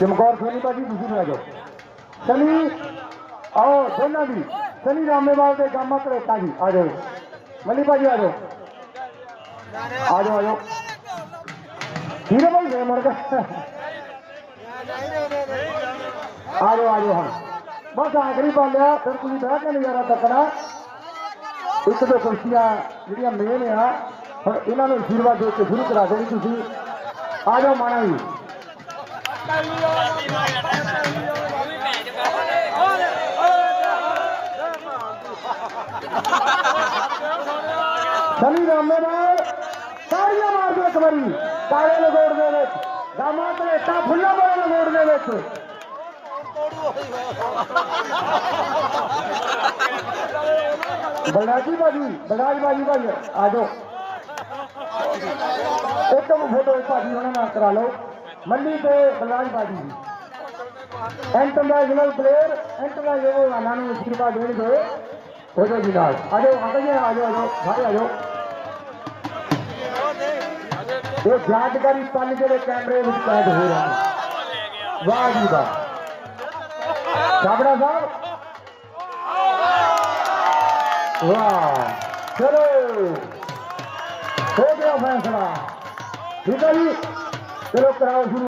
ਚਮਕੌਰ ਸੋਨੀ ਭਾਜੀ, ਤੁਸੀਂ ਬਣਾ ਜਾਓ। ਸਨੀ ਆਓ ਦੋਨਾਂ ਦੀ। ਸਨੀ ਰਾਮੇਵਾਲ ਦੇ ਗਾਮਾ ਕਰੇਟਾ ਜੀ, ਆ ਜਾਓ। ਮੱਲੀ ਭਾਜੀ, ਆ ਜਾਓ। ਆ ਜਾਓ ਆ ਜਾਓ। ਹੀਰੇ ਭਾਈ ਦੇ ਮਰ ਗਿਆ ਆ ਜਾਓ ਆ ਜਾਓ, ਹਾਂ। ਬਸ ਆਖਰੀ ਪਾਲਿਆ, ਫਿਰ ਤੁਸੀਂ ਬਹਿ ਕੇ ਨਜ਼ਾਰਾ ਤੱਕਣਾ ਇੱਕ ਦੋ ਕੁਰਸੀਆਂ ਜਿਹੜੀਆਂ ਮੇਨ ਆ, ਹੁਣ ਇਹਨਾਂ ਨੂੰ ਅਸ਼ੀਰਵਾਦ ਦੇ ਕੇ ਸ਼ੁਰੂ ਕਰਾ ਦੇਣੀ ਤੁਸੀਂ। ਆ ਜਾਓ, ਮਾਣਾ ਜੀ। ਸਨੀ ਰਾਮੇ ਨਾਲ, ਸਾਰੀਆਂ ਮਾਰਦੇ ਇੱਕ ਵਾਰੀ ਕਾਲੇ ਲਗੋੜ ਦੇ ਵਿੱਚ ਗਾਮਾ ਧਲੇਟਾ ਫੁੱਲਾਂ ਬੜਾ ਲਗੋੜ ਦੇ ਵਿੱਚ। ਬਲਰਾਜੀ ਬਾਜੀ ਬਲਰਾਜ ਬਾਜੀ ਭਾਈ, ਆ ਜਾਓ। ਇੱਕ ਫੋਟੋ ਭਾਜੀ ਉਹਨਾਂ ਨਾਲ ਕਰਾ ਲਓ। ਮੱਲੀ ਤੇ ਬਲਰਾਜ ਬਾਜੀ ਦੀ ਇੰਟਰਨੈਸ਼ਨਲ ਪਲੇਅਰ ਇੰਟਰਨੈਸ਼ਨਲ ਵਾਲਾਂ ਨੂੰ ਅਸ਼ੀਰਵਾਦ ਦੇਣਗੇ ਫੋਟੋ ਜੀ ਨਾਲ ਆ ਜਾਓ ਆ ਜਾਓ ਆ ਜਾਓ ਆ ਜਾਓ ਸਾਰੇ ਆ ਜਾਓ ਇਹ ਯਾਦਗਾਰੀ ਪਲ ਜਿਹੜੇ ਕੈਮਰੇ ਵਿੱਚ ਕੈਦ ਹੋ ਰਹੇ ਨੇ ਵਾਹ ਜੀ ਵਾਹ ਸਾਬੜਾ ਸਾਹਿਬ ਵਾਹ ਚਲੋ ਹੋ ਗਿਆ ਫੈਸਲਾ ਠੀਕ ਹੈ ਜੀ ਚਲੋ ਕਰਾਓ ਸ਼ੁਰੂ